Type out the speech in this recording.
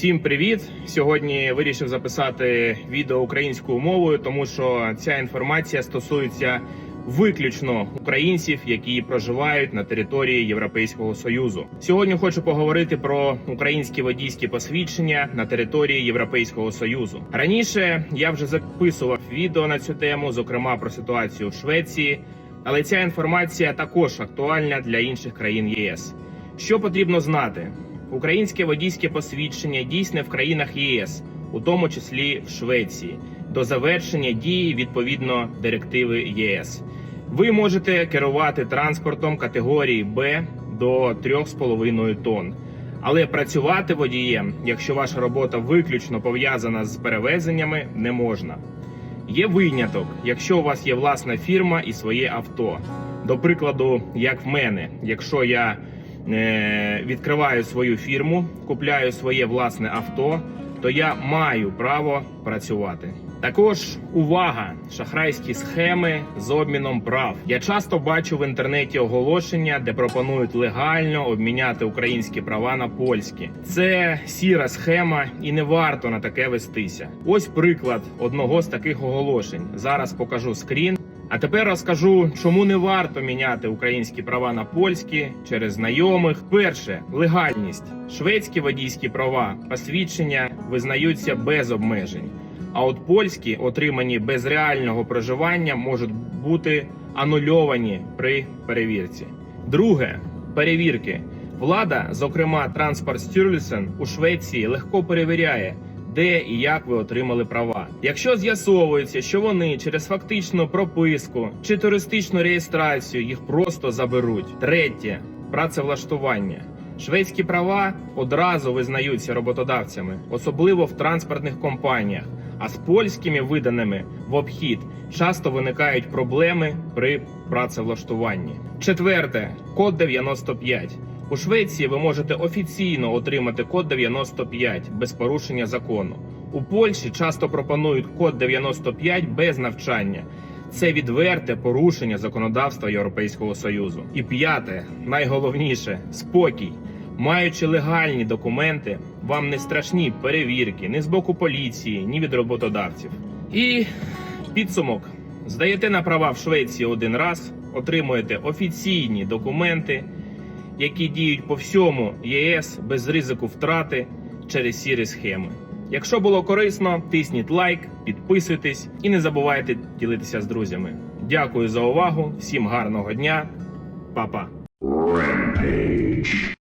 Всім привіт! Сьогодні вирішив записати відео українською мовою, тому що ця інформація стосується виключно українців, які проживають на території Європейського союзу. Сьогодні хочу поговорити про українські водійські посвідчення на території Європейського союзу. Раніше я вже записував відео на цю тему, зокрема про ситуацію в Швеції, але ця інформація також актуальна для інших країн ЄС. Що потрібно знати? Українське водійське посвідчення дійсне в країнах ЄС, у тому числі в Швеції, до завершення дії відповідно директиви ЄС. Ви можете керувати транспортом категорії Б до 3,5 тонн. Але працювати водієм, якщо ваша робота виключно пов'язана з перевезеннями, не можна. Є виняток, якщо у вас є власна фірма і своє авто. До прикладу, як в мене, якщо я відкриваю свою фірму, купляю своє власне авто, то я маю право працювати. Також увага! Шахрайські схеми з обміном прав. Я часто бачу в інтернеті оголошення, де пропонують легально обміняти українські права на польські. Це сіра схема, і не варто на таке вестися. Ось приклад одного з таких оголошень. Зараз покажу скрін. А тепер розкажу, чому не варто міняти українські права на польські через знайомих. Перше легальність. Шведські водійські права, посвідчення визнаються без обмежень. А от польські, отримані без реального проживання, можуть бути анульовані при перевірці. Друге перевірки. Влада, зокрема Транспорт Стюрлюсен у Швеції, легко перевіряє, де і як ви отримали права. Якщо з'ясовується, що вони через фактичну прописку чи туристичну реєстрацію їх просто заберуть. Третє працевлаштування. Шведські права одразу визнаються роботодавцями, особливо в транспортних компаніях. А з польськими виданими в обхід часто виникають проблеми при працевлаштуванні. Четверте код 95. У Швеції ви можете офіційно отримати код 95 без порушення закону. У Польщі часто пропонують код 95 без навчання. Це відверте порушення законодавства Європейського союзу. І п'яте, найголовніше спокій. Маючи легальні документи, вам не страшні перевірки ні з боку поліції, ні від роботодавців. І підсумок: здаєте на права в Швеції один раз, отримуєте офіційні документи, які діють по всьому ЄС без ризику втрати через сірі схеми. Якщо було корисно, тисніть лайк, підписуйтесь і не забувайте ділитися з друзями. Дякую за увагу, всім гарного дня, Па-па. Rampage.